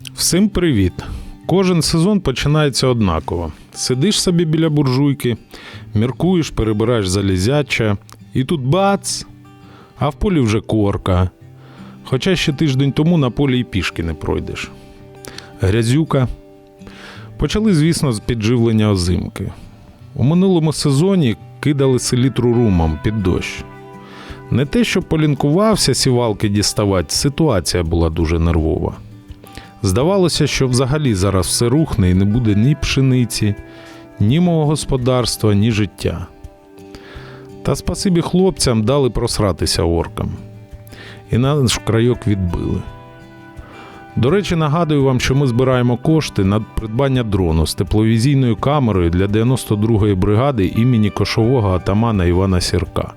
Всім привіт! Кожен сезон починається однаково. Сидиш собі біля буржуйки, міркуєш, перебираєш залізяча, і тут бац! А в полі вже корка. Хоча ще тиждень тому на полі і пішки не пройдеш. Грязюка. Почали, звісно, з підживлення озимки. У минулому сезоні кидали селітру румом під дощ. Не те, що полінкувався сівалки діставати, ситуація була дуже нервова. Здавалося, що взагалі зараз все рухне і не буде ні пшениці, ні мого господарства, ні життя. Та спасибі хлопцям дали просратися оркам. І наш крайок відбили. До речі, нагадую вам, що ми збираємо кошти на придбання дрону з тепловізійною камерою для 92-ї бригади імені кошового атамана Івана Сірка.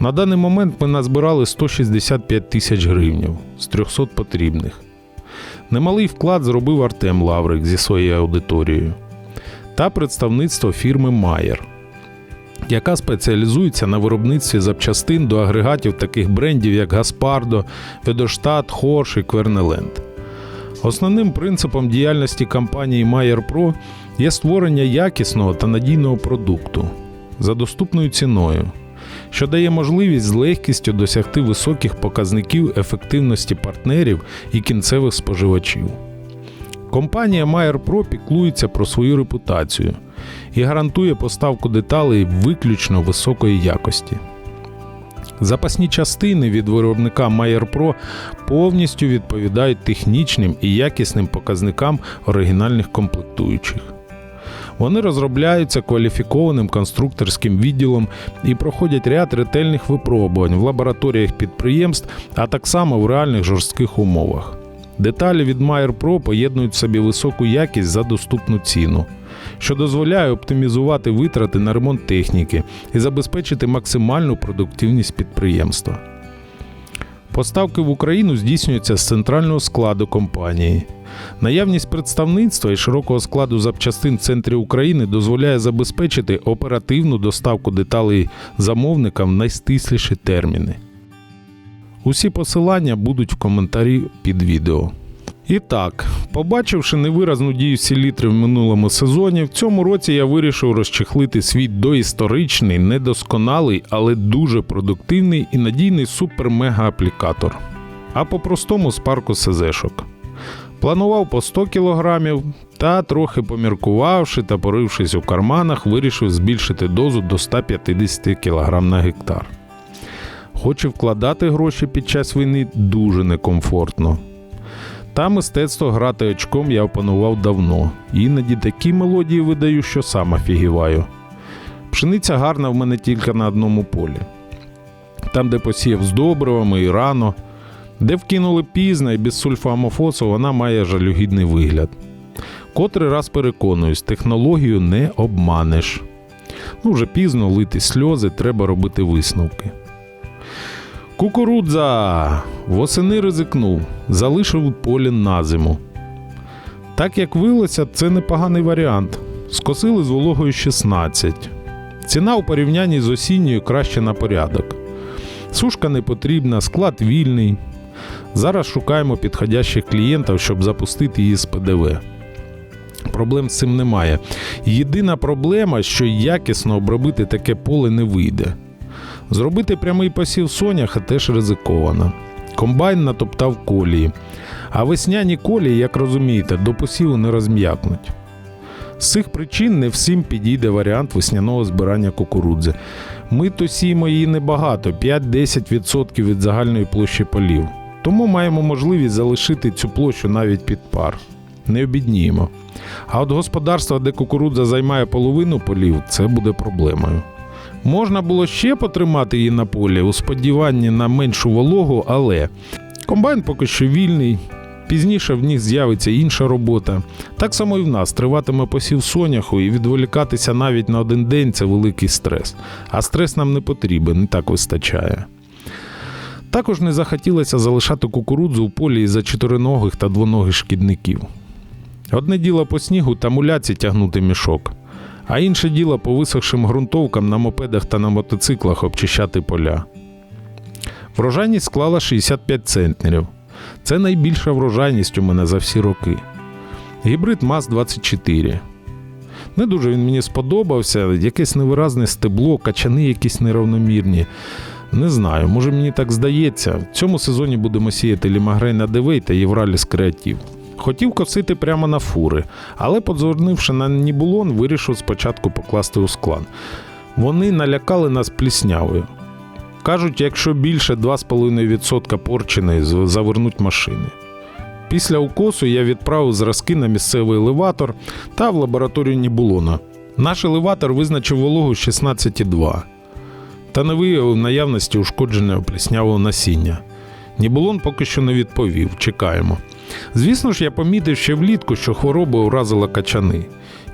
На даний момент ми назбирали 165 тисяч гривнів з 300 потрібних. Немалий вклад зробив Артем Лаврик зі своєю аудиторією та представництво фірми Майер, яка спеціалізується на виробництві запчастин до агрегатів таких брендів, як Гаспардо, Федоштат, Хорш і Квернеленд. Основним принципом діяльності компанії Mayer Pro є створення якісного та надійного продукту за доступною ціною, що дає можливість з легкістю досягти високих показників ефективності партнерів і кінцевих споживачів. Компанія Pro піклується про свою репутацію і гарантує поставку деталей виключно високої якості. Запасні частини від виробника Mayer Pro повністю відповідають технічним і якісним показникам оригінальних комплектуючих. Вони розробляються кваліфікованим конструкторським відділом і проходять ряд ретельних випробувань в лабораторіях підприємств, а так само в реальних жорстких умовах. Деталі від Mayer Pro поєднують в собі високу якість за доступну ціну, що дозволяє оптимізувати витрати на ремонт техніки і забезпечити максимальну продуктивність підприємства. Поставки в Україну здійснюються з центрального складу компанії. Наявність представництва і широкого складу запчастин в центрі України дозволяє забезпечити оперативну доставку деталей замовникам в найстисліші терміни. Усі посилання будуть в коментарі під відео. І так, побачивши невиразну дію селітри в минулому сезоні, в цьому році я вирішив розчехлити свій доісторичний, недосконалий, але дуже продуктивний і надійний супер-мега-аплікатор. А по-простому з парку СЗшок. Планував по 100 кг, та трохи поміркувавши та порившись у карманах, вирішив збільшити дозу до 150 кг на гектар. Хоч і вкладати гроші під час війни дуже некомфортно. Та мистецтво грати очком я опанував давно, іноді такі мелодії видаю, що сам офігіваю. Пшениця гарна в мене тільки на одному полі. Там, де посіяв з добривами і рано, де вкинули пізно і без сульфоамофосу, вона має жалюгідний вигляд. Котрий раз переконуюсь, технологію не обманеш. Ну, вже пізно лити сльози, треба робити висновки. Кукурудза! Восени ризикнув, залишив полі на зиму. Так як вилося, це непоганий варіант. Скосили з вологою 16. Ціна у порівнянні з осінньою краще на порядок. Сушка не потрібна, склад вільний. Зараз шукаємо підходящих клієнтів, щоб запустити її з ПДВ. Проблем з цим немає. Єдина проблема, що якісно обробити таке поле не вийде. Зробити прямий посів соняха теж ризиковано. Комбайн натоптав колії. А весняні колії, як розумієте, до посіву не розм'якнуть. З цих причин не всім підійде варіант весняного збирання кукурудзи. Ми то сіємо її небагато 5-10% від загальної площі полів. Тому маємо можливість залишити цю площу навіть під пар. Не обідніємо. А от господарства, де кукурудза займає половину полів, це буде проблемою. Можна було ще потримати її на полі у сподіванні на меншу вологу, але комбайн поки що вільний. Пізніше в них з'явиться інша робота. Так само і в нас триватиме посів соняху, і відволікатися навіть на один день це великий стрес. А стрес нам не потрібен, і так вистачає. Також не захотілося залишати кукурудзу у полі із-за чотириногих та двоногих шкідників. Одне діло по снігу та муляці тягнути мішок, а інше діло по висохшим ґрунтовкам на мопедах та на мотоциклах обчищати поля. Врожайність склала 65 центнерів. Це найбільша врожайність у мене за всі роки. Гібрид МАЗ-24. Не дуже він мені сподобався, якесь невиразне стебло, качани якісь неравномірні. Не знаю, може мені так здається. В цьому сезоні будемо сіяти лімагрейна Девей та Євраліс Креатив. Хотів косити прямо на фури, але, подзорнивши на нібулон, вирішив спочатку покласти у склад. Вони налякали нас пліснявою. Кажуть, якщо більше 2,5% порченої завернуть машини. Після укосу я відправив зразки на місцевий елеватор та в лабораторію Нібулона. Наш елеватор визначив вологу 16,2 та не виявив наявності ушкодженого пліснявого насіння. Нібулон поки що не відповів, чекаємо. Звісно ж, я помітив ще влітку, що хвороба уразила качани.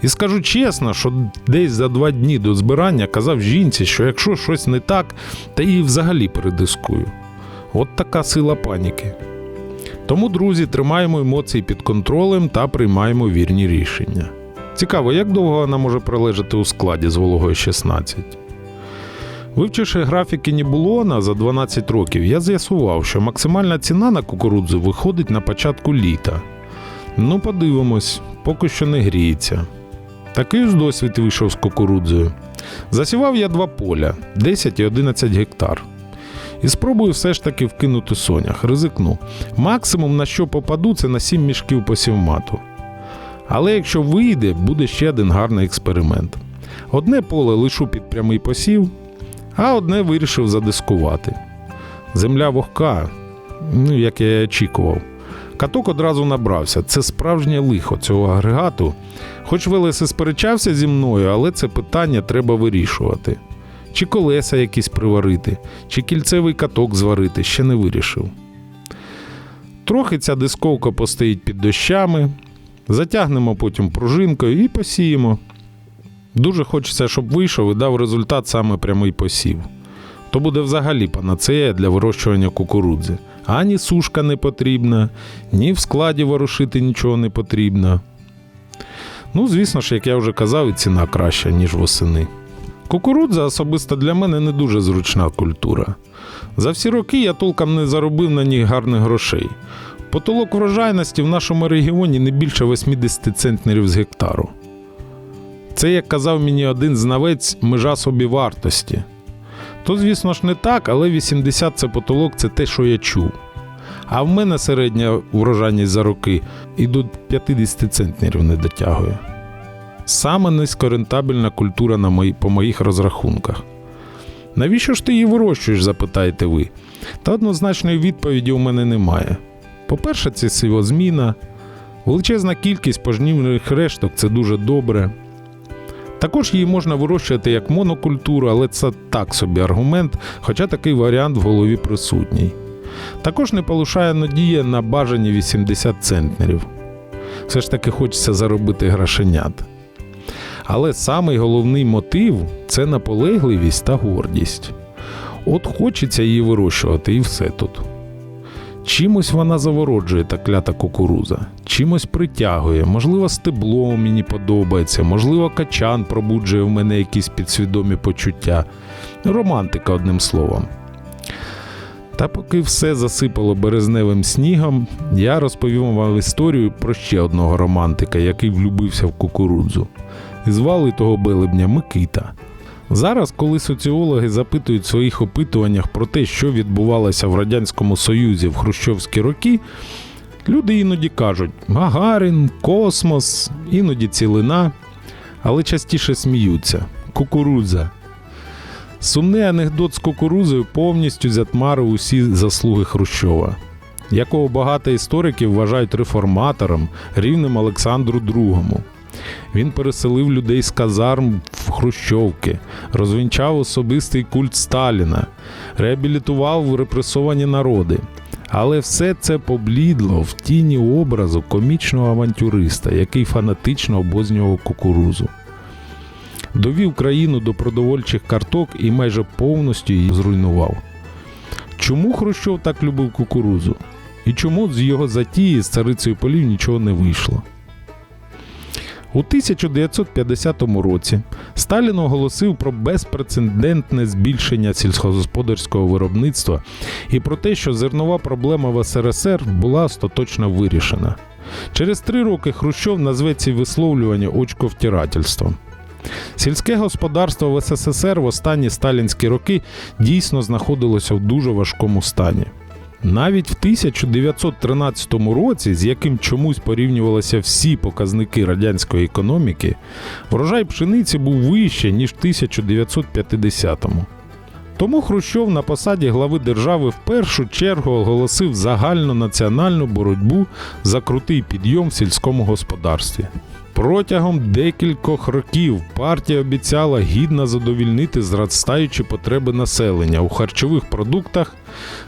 І скажу чесно, що десь за два дні до збирання казав жінці, що якщо щось не так, та її взагалі передискую. От така сила паніки. Тому, друзі, тримаємо емоції під контролем та приймаємо вірні рішення. Цікаво, як довго вона може пролежати у складі з вологою 16? Вивчивши графіки Нібулона за 12 років, я з'ясував, що максимальна ціна на кукурудзу виходить на початку літа. Ну, подивимось, поки що не гріється. Такий ж досвід вийшов з кукурудзою. Засівав я два поля 10 і 11 гектар. І спробую все ж таки вкинути сонях, ризикну. Максимум на що попаду, це на 7 мішків посівмату. Але якщо вийде, буде ще один гарний експеримент. Одне поле лишу під прямий посів, а одне вирішив задискувати. Земля вогка, ну як я і очікував. Каток одразу набрався. Це справжнє лихо цього агрегату. Хоч Велес і сперечався зі мною, але це питання треба вирішувати. Чи колеса якісь приварити, чи кільцевий каток зварити, ще не вирішив. Трохи ця дисковка постоїть під дощами, затягнемо потім пружинкою і посіємо. Дуже хочеться, щоб вийшов і дав результат саме прямий посів. То буде взагалі панацея для вирощування кукурудзи. Ані сушка не потрібна, ні в складі ворушити нічого не потрібно. Ну, звісно ж, як я вже казав, і ціна краща, ніж восени. Кукурудза особисто для мене не дуже зручна культура. За всі роки я толком не заробив на ній гарних грошей. Потолок врожайності в нашому регіоні не більше 80 центнерів з гектару. Це, як казав мені один знавець, межа собівартості. То, звісно ж, не так, але 80 це потолок це те, що я чув. А в мене середня врожайність за роки і до 50 центнерів не дотягує. Саме низькорентабельна культура на мої, по моїх розрахунках. Навіщо ж ти її вирощуєш, запитаєте ви? Та однозначної відповіді у мене немає. По-перше, це сівозміна, величезна кількість пожнівних решток це дуже добре. Також її можна вирощувати як монокультуру, але це так собі аргумент, хоча такий варіант в голові присутній. Також не полишає надія на бажані 80 центнерів. Все ж таки хочеться заробити грошенят. Але самий головний мотив це наполегливість та гордість. От хочеться її вирощувати і все тут. Чимось вона завороджує та клята кукуруза, чимось притягує, можливо, стебло мені подобається, можливо, качан пробуджує в мене якісь підсвідомі почуття. Романтика, одним словом. Та поки все засипало березневим снігом, я розповім вам історію про ще одного романтика, який влюбився в кукурудзу. І звали того белебня Микита. Зараз, коли соціологи запитують в своїх опитуваннях про те, що відбувалося в Радянському Союзі в хрущовські роки, люди іноді кажуть Гагарин, космос, іноді цілина, але частіше сміються. Кукурудза. Сумний анекдот з кукурузою повністю затмарив усі заслуги Хрущова, якого багато істориків вважають реформатором, рівним Олександру II. Він переселив людей з казарм в Хрущовки, розвінчав особистий культ Сталіна, реабілітував репресовані народи. Але все це поблідло в тіні образу комічного авантюриста, який фанатично обознював кукурузу. Довів країну до продовольчих карток і майже повністю її зруйнував. Чому Хрущов так любив кукурузу? І чому з його затії з царицею полів нічого не вийшло? У 1950 році Сталін оголосив про безпрецедентне збільшення сільськогосподарського виробництва і про те, що зернова проблема в СРСР була остаточно вирішена. Через три роки Хрущов назве ці висловлювання очковтирательством. Сільське господарство в СССР в останні сталінські роки дійсно знаходилося в дуже важкому стані. Навіть в 1913 році, з яким чомусь порівнювалися всі показники радянської економіки, врожай пшениці був вище, ніж в 1950-му. Тому Хрущов на посаді глави держави в першу чергу оголосив загальнонаціональну боротьбу за крутий підйом в сільському господарстві. Протягом декількох років партія обіцяла гідно задовільнити зростаючі потреби населення у харчових продуктах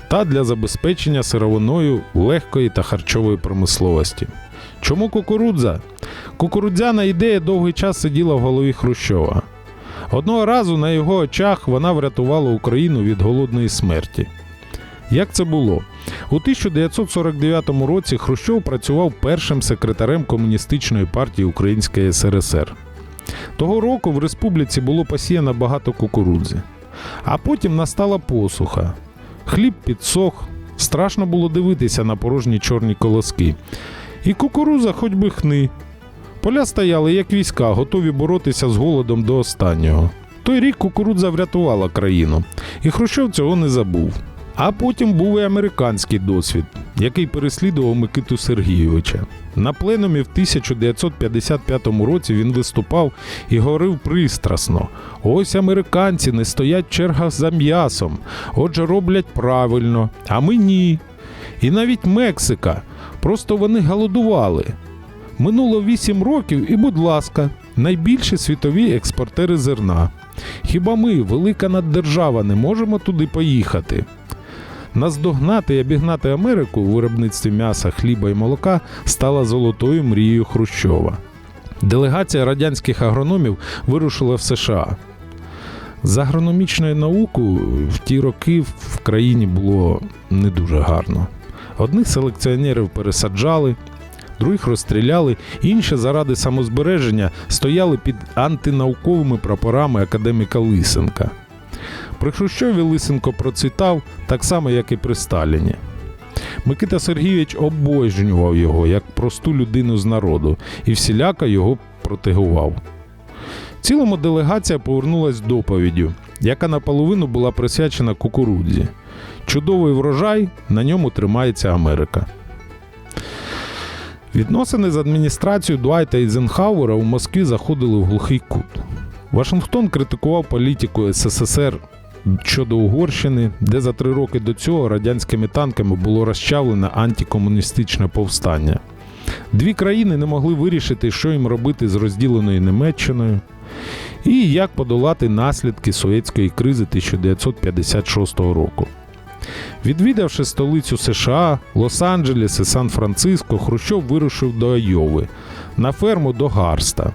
та для забезпечення сировиною легкої та харчової промисловості. Чому кукурудза? Кукурудзяна ідея довгий час сиділа в голові Хрущова. Одного разу на його очах вона врятувала Україну від голодної смерті. Як це було? У 1949 році Хрущов працював першим секретарем Комуністичної партії Української СРСР. Того року в республіці було посіяно багато кукурудзи. А потім настала посуха. Хліб підсох, страшно було дивитися на порожні чорні колоски. І кукуруза хоч би хни. Поля стояли як війська, готові боротися з голодом до останнього. Той рік кукурудза врятувала країну, і Хрущов цього не забув. А потім був і американський досвід, який переслідував Микиту Сергійовича. На пленумі в 1955 році він виступав і говорив пристрасно: ось американці не стоять в чергах за м'ясом, отже, роблять правильно, а ми ні. І навіть Мексика, просто вони голодували. Минуло 8 років, і, будь ласка, найбільші світові експортери зерна. Хіба ми, велика наддержава, не можемо туди поїхати? Наздогнати і обігнати Америку у виробництві м'яса, хліба і молока стала золотою мрією Хрущова. Делегація радянських агрономів вирушила в США. З агрономічною наукою в ті роки в країні було не дуже гарно. Одних селекціонерів пересаджали, других розстріляли, інші заради самозбереження стояли під антинауковими прапорами академіка Лисенка. При Хрущові Лисенко процвітав так само, як і при Сталіні. Микита Сергійович обожнював його як просту людину з народу і всіляко його протегував. Цілому делегація повернулась доповіддю, яка наполовину була присвячена кукурудзі. Чудовий врожай, на ньому тримається Америка. Відносини з адміністрацією Дуайта Ейзенхауера у Москві заходили в глухий кут. Вашингтон критикував політику СССР щодо Угорщини, де за три роки до цього радянськими танками було розчавлене антикомуністичне повстання. Дві країни не могли вирішити, що їм робити з розділеною Німеччиною, і як подолати наслідки совєтської кризи 1956 року. Відвідавши столицю США, Лос-Анджелес і Сан-Франциско, Хрущов вирушив до Айови на ферму до Гарста.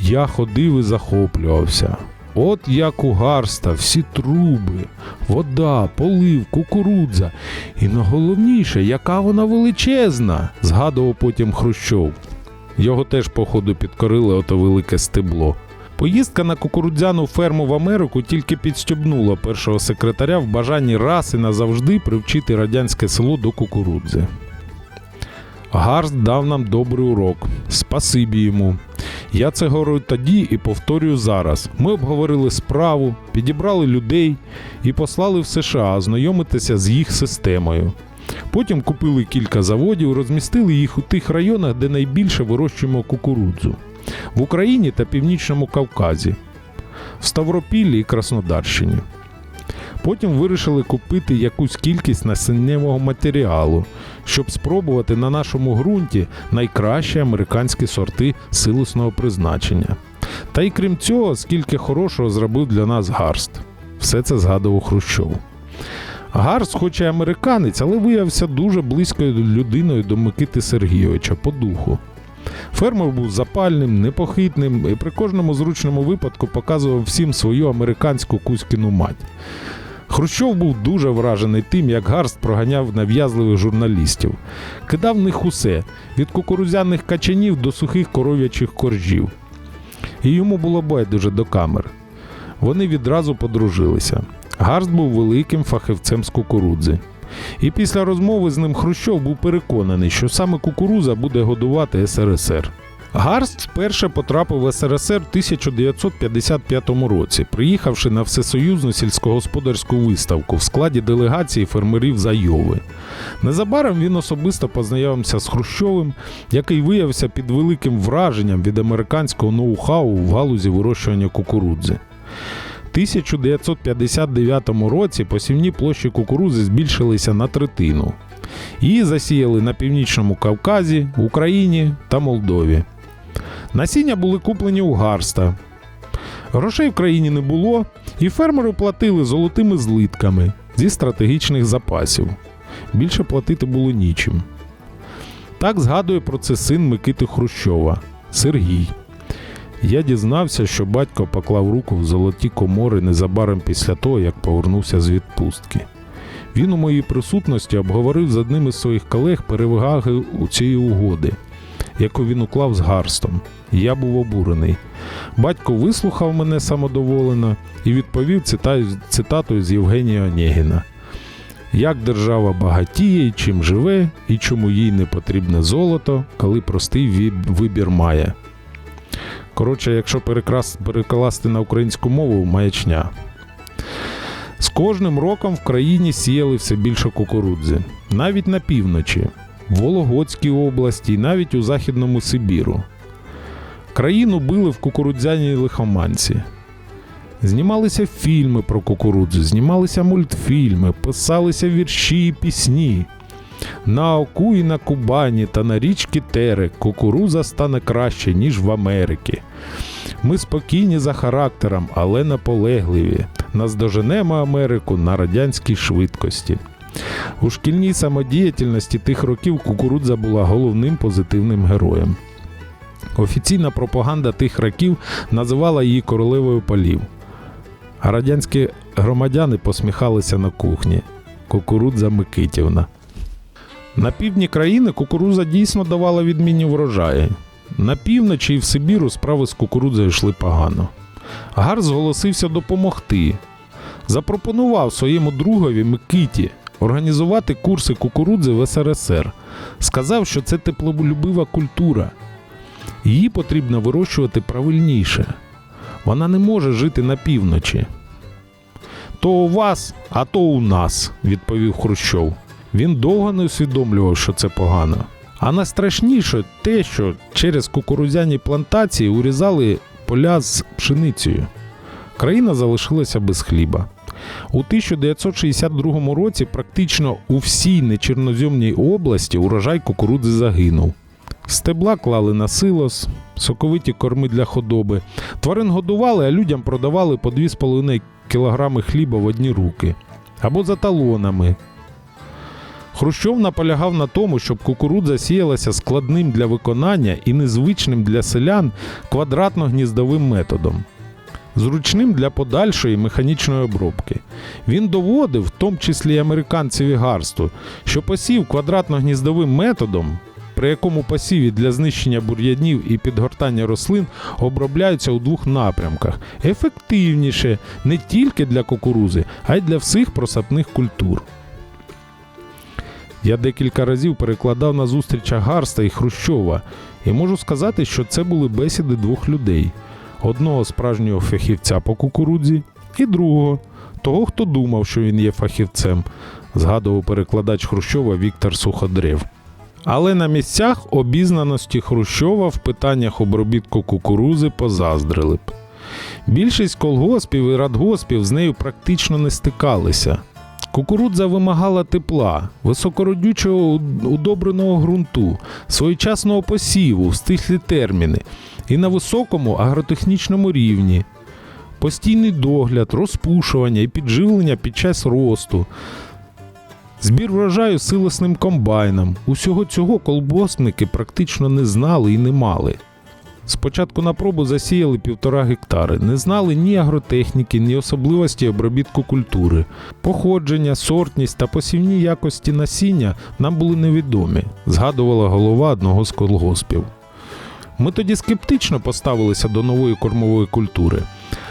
Я ходив і захоплювався. От як у Гарста, всі труби, вода, полив, кукурудза. І найголовніше, яка вона величезна, згадував потім Хрущов. Його теж, походу, підкорили ото велике стебло. Поїздка на кукурудзяну ферму в Америку тільки підстюбнула першого секретаря в бажанні раз і назавжди привчити радянське село до кукурудзи. Гарст дав нам добрий урок. Спасибі йому. Я це говорю тоді і повторюю зараз. Ми обговорили справу, підібрали людей і послали в США ознайомитися з їх системою. Потім купили кілька заводів, розмістили їх у тих районах, де найбільше вирощуємо кукурудзу в Україні та Північному Кавказі, в Ставропіллі і Краснодарщині. Потім вирішили купити якусь кількість насіннєвого матеріалу, щоб спробувати на нашому ґрунті найкращі американські сорти силосного призначення. Та й крім цього, скільки хорошого зробив для нас Гарст. Все це згадував Хрущов. Гарст, хоч і американець, але виявився дуже близькою людиною до Микити Сергійовича по духу. Фермер був запальним, непохитним і при кожному зручному випадку показував всім свою американську кузькіну мать. Хрущов був дуже вражений тим, як Гарст проганяв нав'язливих журналістів. Кидав в них усе від кукурузяних качанів до сухих коров'ячих коржів. І йому було байдуже до камер. Вони відразу подружилися. Гарст був великим фахівцем з кукурудзи. І після розмови з ним Хрущов був переконаний, що саме кукуруза буде годувати СРСР. Гарст вперше потрапив в СРСР в 1955 році, приїхавши на всесоюзну сільськогосподарську виставку в складі делегації фермерів з Айови. Незабаром він особисто познайомився з Хрущовим, який виявився під великим враженням від американського ноу-хау в галузі вирощування кукурудзи. В 1959 році посівні площі кукурузи збільшилися на третину. Її засіяли на північному Кавказі, Україні та Молдові. Насіння були куплені у Гарста. Грошей в країні не було, і фермери платили золотими злитками зі стратегічних запасів. Більше платити було нічим. Так згадує про це син Микити Хрущова Сергій. Я дізнався, що батько поклав руку в золоті комори незабаром після того, як повернувся з відпустки. Він у моїй присутності обговорив з одним із своїх колег переваги у цієї угоди, яку він уклав з Гарстом. Я був обурений. Батько вислухав мене самодоволено і відповів цитатою з Євгенія Онєгіна. Як держава багатіє, і чим живе, і чому їй не потрібне золото, коли простий вибір має. Коротше, якщо перекласти на українську мову, маячня. З кожним роком в країні сіяли все більше кукурудзи, навіть на півночі, Вологодській області і навіть у Західному Сибіру. Країну били в кукурудзяній лихоманці. Знімалися фільми про кукурудзу, знімалися мультфільми, писалися вірші і пісні. На Оку і на Кубані та на річці Терек кукуруза стане краще, ніж в Америці. Ми спокійні за характером, але наполегливі. Наздоженемо Америку на радянській швидкості. У шкільній самодіяльності тих років кукурудза була головним позитивним героєм. Офіційна пропаганда тих років називала її королевою полів. А радянські громадяни посміхалися на кухні. Кукурудза Микитівна. На півдні країни кукурудза дійсно давала відмінні врожаї. На півночі і в Сибіру справи з кукурудзою йшли погано. Гар зголосився допомогти. Запропонував своєму другові Микиті організувати курси кукурудзи в СРСР. Сказав, що це теплолюбива культура. Її потрібно вирощувати правильніше. Вона не може жити на півночі. То у вас, а то у нас, відповів Хрущов. Він довго не усвідомлював, що це погано. А найстрашніше те, що через кукурудзяні плантації урізали поля з пшеницею. Країна залишилася без хліба. У 1962 році практично у всій нечорноземній області урожай кукурудзи загинув. Стебла клали на силос, соковиті корми для худоби. Тварин годували, а людям продавали по 2,5 кг хліба в одні руки або за талонами. Хрущов наполягав на тому, щоб кукурудза сіялася складним для виконання і незвичним для селян квадратно-гніздовим методом, зручним для подальшої механічної обробки. Він доводив, в тому числі й американцеві гарсту, що посів квадратно-гніздовим методом, при якому посіві для знищення бур'янів і підгортання рослин обробляються у двох напрямках, ефективніше не тільки для кукурузи, а й для всіх просапних культур. Я декілька разів перекладав на зустрічах Гарста і Хрущова, і можу сказати, що це були бесіди двох людей: одного справжнього фахівця по кукурудзі, і другого, того, хто думав, що він є фахівцем, згадував перекладач Хрущова Віктор Суходрев. Але на місцях обізнаності Хрущова в питаннях обробітку кукурузи позаздрили б. Більшість колгоспів і радгоспів з нею практично не стикалися. Кукурудза вимагала тепла, високородючого удобреного ґрунту, своєчасного посіву стислі терміни і на високому агротехнічному рівні, постійний догляд, розпушування і підживлення під час росту, збір врожаю силосним комбайном. Усього цього колбосники практично не знали і не мали. Спочатку на пробу засіяли півтора гектари, не знали ні агротехніки, ні особливості обробітку культури. Походження, сортність та посівні якості насіння нам були невідомі, згадувала голова одного з колгоспів. Ми тоді скептично поставилися до нової кормової культури,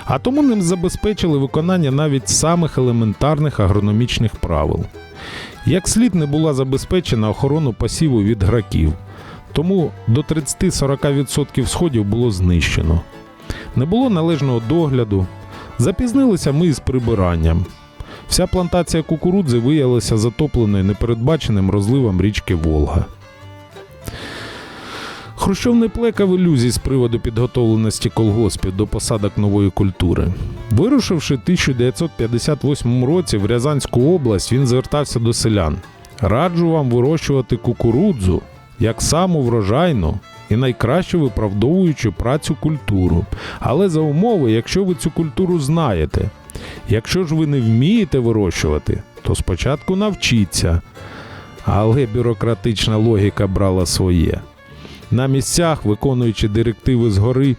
а тому ним забезпечили виконання навіть самих елементарних агрономічних правил. Як слід не була забезпечена охорону посіву від граків, тому до 30-40% сходів було знищено. Не було належного догляду, запізнилися ми із прибиранням. Вся плантація кукурудзи виявилася затопленою непередбаченим розливом річки Волга. Хрущов не плекав ілюзій з приводу підготовленості колгоспів до посадок нової культури. Вирушивши в 1958 році в Рязанську область, він звертався до селян. Раджу вам вирощувати кукурудзу як саму врожайну і найкраще виправдовуючу працю культуру. Але за умови, якщо ви цю культуру знаєте. Якщо ж ви не вмієте вирощувати, то спочатку навчіться. Але бюрократична логіка брала своє. На місцях, виконуючи директиви згори,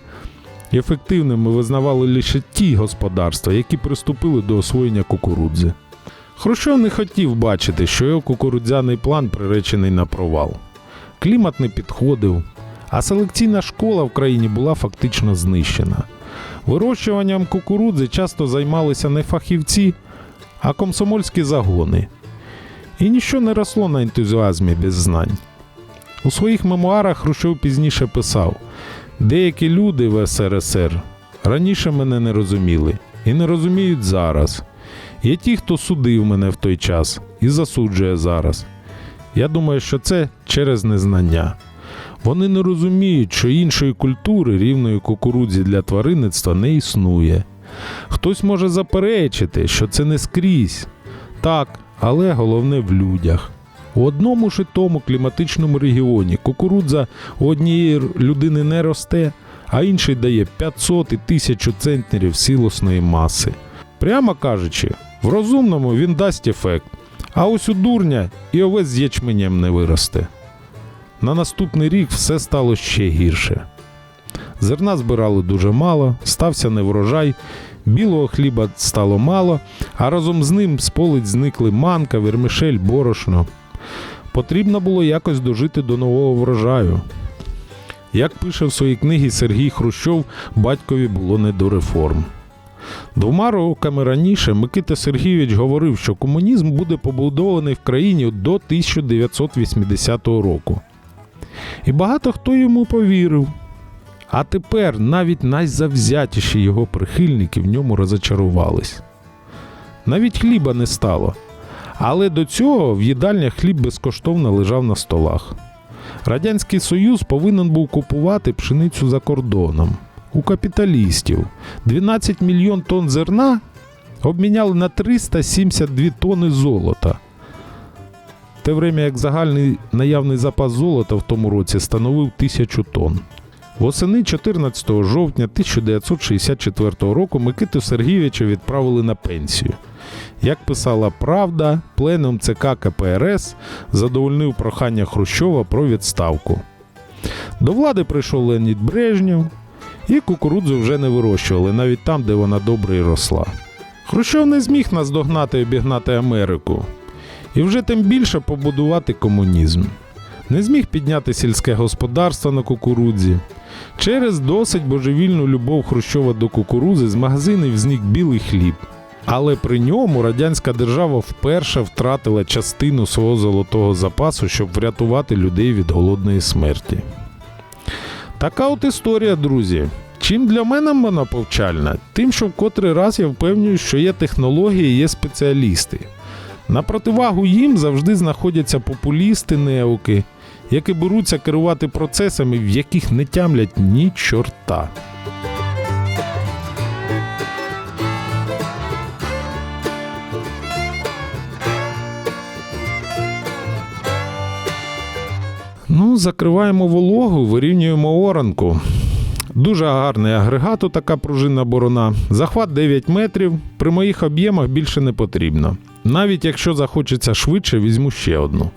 ефективними визнавали лише ті господарства, які приступили до освоєння кукурудзи. Хрущов не хотів бачити, що його кукурудзяний план приречений на провал. Клімат не підходив, а селекційна школа в країні була фактично знищена. Вирощуванням кукурудзи часто займалися не фахівці, а комсомольські загони. І ніщо не росло на ентузіазмі без знань. У своїх мемуарах Хрущов пізніше писав: деякі люди в СРСР раніше мене не розуміли і не розуміють зараз. Є ті, хто судив мене в той час і засуджує зараз. Я думаю, що це через незнання. Вони не розуміють, що іншої культури рівної кукурудзі для тваринництва не існує. Хтось може заперечити, що це не скрізь. Так, але головне в людях. У одному ж і тому кліматичному регіоні кукурудза у однієї людини не росте, а інший дає 500 і 1000 центнерів сілосної маси. Прямо кажучи, в розумному він дасть ефект, а ось у дурня і овець з ячменем не виросте. На наступний рік все стало ще гірше. Зерна збирали дуже мало, стався неврожай, білого хліба стало мало, а разом з ним з полиць зникли манка, вермишель, борошно. Потрібно було якось дожити до нового врожаю. Як пише в своїй книгі Сергій Хрущов, батькові було не до реформ. Двома роками раніше Микита Сергійович говорив, що комунізм буде побудований в країні до 1980 року. І багато хто йому повірив. А тепер навіть найзавзятіші його прихильники в ньому розочарувались. Навіть хліба не стало. Але до цього в їдальнях хліб безкоштовно лежав на столах. Радянський Союз повинен був купувати пшеницю за кордоном у капіталістів. 12 мільйон тонн зерна обміняли на 372 тонни золота. Те время як загальний наявний запас золота в тому році становив тисячу тонн. Восени 14 жовтня 1964 року Микиту Сергійовича відправили на пенсію. Як писала Правда, пленум ЦК КПРС задовольнив прохання Хрущова про відставку. До влади прийшов Леонід Брежнєв, і кукурудзу вже не вирощували, навіть там, де вона добре й росла. Хрущов не зміг наздогнати і обігнати Америку, і вже тим більше побудувати комунізм. Не зміг підняти сільське господарство на кукурудзі. Через досить божевільну любов Хрущова до кукурудзи з магазинів зник білий хліб. Але при ньому радянська держава вперше втратила частину свого золотого запасу, щоб врятувати людей від голодної смерті. Така от історія, друзі. Чим для мене вона повчальна? Тим, що в котрий раз я впевнюю, що є технології, є спеціалісти. На противагу їм завжди знаходяться популісти, неуки, які беруться керувати процесами, в яких не тямлять ні чорта. Ну, закриваємо вологу, вирівнюємо оранку. Дуже гарний агрегат, така пружинна борона. Захват 9 метрів. При моїх об'ємах більше не потрібно. Навіть якщо захочеться швидше, візьму ще одну.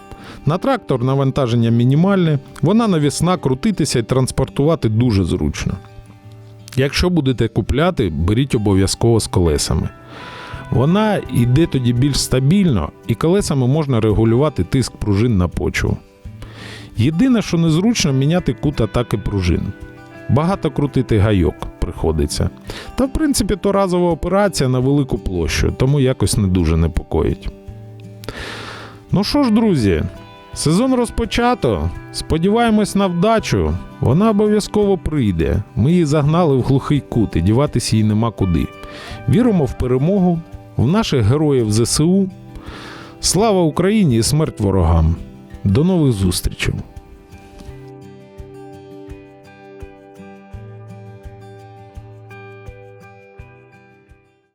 На трактор навантаження мінімальне, вона навісна, крутитися і транспортувати дуже зручно. Якщо будете купляти, беріть обов'язково з колесами. Вона йде тоді більш стабільно, і колесами можна регулювати тиск пружин на почву. Єдине, що незручно міняти кут атаки пружин. Багато крутити гайок приходиться. Та, в принципі, то разова операція на велику площу, тому якось не дуже непокоїть. Ну що ж, друзі, сезон розпочато. Сподіваємось на вдачу. Вона обов'язково прийде. Ми її загнали в глухий кут і діватися їй нема куди. Віримо в перемогу, в наших героїв ЗСУ. Слава Україні і смерть ворогам! До нових зустрічей!